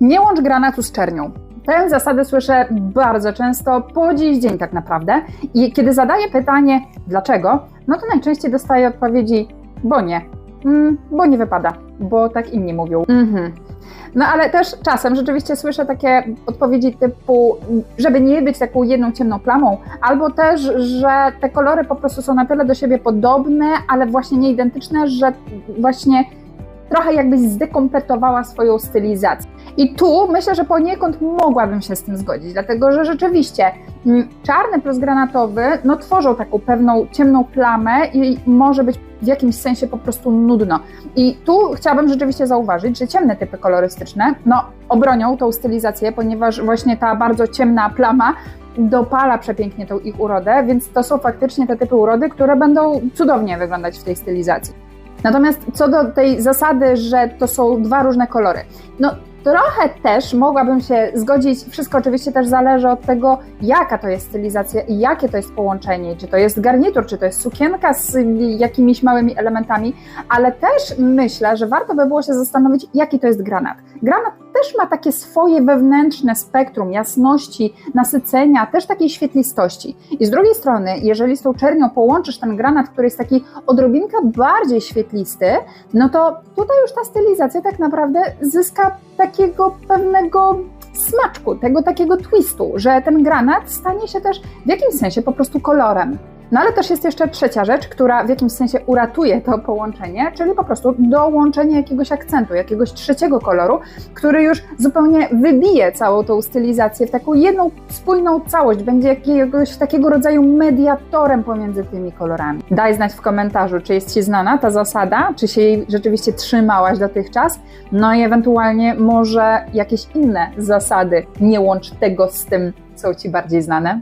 Nie łącz granatu z czernią. Tę zasadę słyszę bardzo często, po dziś dzień tak naprawdę. I kiedy zadaję pytanie, dlaczego, no to najczęściej dostaję odpowiedzi, bo nie, mm, bo nie wypada, bo tak inni mówią. Mhm. No ale też czasem rzeczywiście słyszę takie odpowiedzi typu, żeby nie być taką jedną ciemną plamą, albo też, że te kolory po prostu są na tyle do siebie podobne, ale właśnie nie identyczne, że właśnie trochę jakbyś zdekompletowała swoją stylizację. I tu myślę, że poniekąd mogłabym się z tym zgodzić, dlatego że rzeczywiście mm, czarny plus granatowy no, tworzą taką pewną ciemną plamę i może być w jakimś sensie po prostu nudno. I tu chciałabym rzeczywiście zauważyć, że ciemne typy kolorystyczne no, obronią tą stylizację, ponieważ właśnie ta bardzo ciemna plama dopala przepięknie tą ich urodę, więc to są faktycznie te typy urody, które będą cudownie wyglądać w tej stylizacji. Natomiast co do tej zasady, że to są dwa różne kolory, no trochę też mogłabym się zgodzić, wszystko oczywiście też zależy od tego, jaka to jest stylizacja i jakie to jest połączenie, czy to jest garnitur, czy to jest sukienka z jakimiś małymi elementami, ale też myślę, że warto by było się zastanowić, jaki to jest granat. Granat też ma takie swoje wewnętrzne spektrum jasności, nasycenia, też takiej świetlistości. I z drugiej strony, jeżeli z tą czernią połączysz ten granat, który jest taki odrobinkę bardziej świetlisty, no to tutaj już ta stylizacja tak naprawdę zyska takiego pewnego smaczku, tego takiego twistu, że ten granat stanie się też w jakimś sensie po prostu kolorem. No ale też jest jeszcze trzecia rzecz, która w jakimś sensie uratuje to połączenie, czyli po prostu dołączenie jakiegoś akcentu, jakiegoś trzeciego koloru, który już zupełnie wybije całą tą stylizację w taką jedną spójną całość, będzie jakiegoś takiego rodzaju mediatorem pomiędzy tymi kolorami. Daj znać w komentarzu, czy jest Ci znana ta zasada, czy się jej rzeczywiście trzymałaś dotychczas, no i ewentualnie może jakieś inne zasady, nie łącz tego z tym, są Ci bardziej znane.